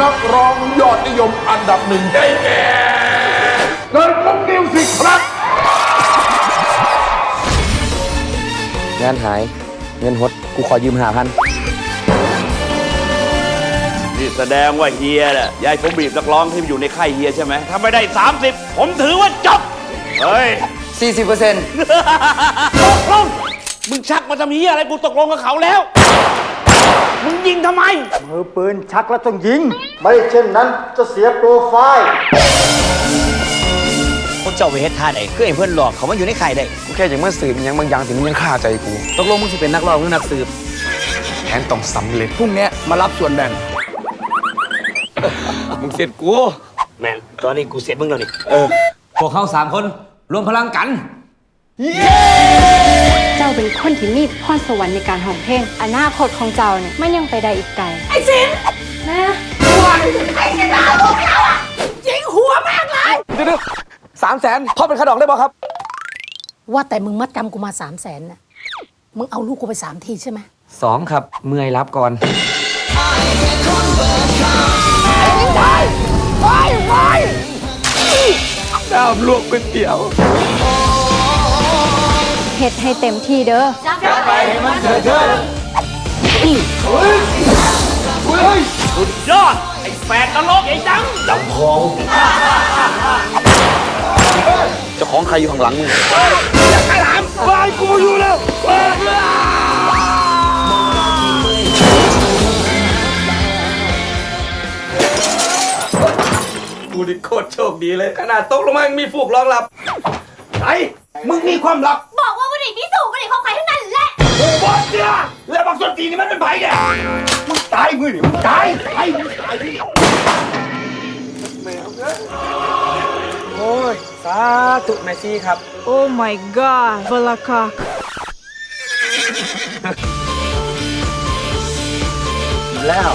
นักร้องยอดนิยมอันดับหนึ่งได้แก่เกิดมุกมิวสิกครับ งานหายเงินหดกูขอยืมหาพันนี่แสดงว่าเฮียน่ะยายผมบีบนักร้องที่อยู่ในค่ายเฮียใช่ไหมถ้าไม่ได้ 30 ผมถือว่าจบ เฮ้ย 40%ตกลงมึงชักมาทำเฮียอะไรกูตกลงกับเขาแล้ว มึงยิงทำไม มือปืนชักแล้วต้องยิง ไม่เช่นนั้นจะเสียโปรไฟล์ พวกเจ้าไปเฮ็ดท่าใดเพื่อให้เพื่อนหลอกเขามาอยู่ในไข่ได้กูแค่อยากมาสืบอิหยังบางอย่างที่มันยังคาใจกู ตกลงมึงสิเป็นนักร้องหรือนักสืบแผนต้องสำเร็จ พรุ่งเนี้ยมารับส่วนแบ่ง มึงเสร็จกู แมนตอนนี้กูเสร็จมึงแล้วนี่เออพวกเขาสามคนรวมพลังกัน เจ้าเป็นคนที่มีพรสวรรค์ในการห้องเพลงอนาคตของเจ้าเนี่ยมันยังไปได้อีกไกล ไอ้สินแม่สามแสนพ่อเป็นขนองได้ป่ะครับ ว่าแต่มึงมัดจำกูมาสามแสนน่ะมึงเอาลูกกูไปสามทีใช่ไหมสองครับ เมื่อยรับก่อนน้ำลวกก๋วยเตี๋ยวเฮ็ดให้เต็มที่เด้อยอด ไอ้แฝดนรกไอ้จังเจ้าของใครอยู่ข้างหลังมึงกูดิโคตรโชคดีเลย ขนาดตกลงมายังมีฟูกรองรับ ไอ้ มึงมีความลับบอกว่าวันนี้พิสูจน์วันนี้ของใครทั้งนั้นแหละบอสเนี่ยแล้วบักสนตีนี่มันเป็นไผ่เนี่ยมึงตายมือนี่มึงตายไอ้มึงตายดิโอ้ยสาธุแมซี่ครับ Oh my god, Balakak. แล้ว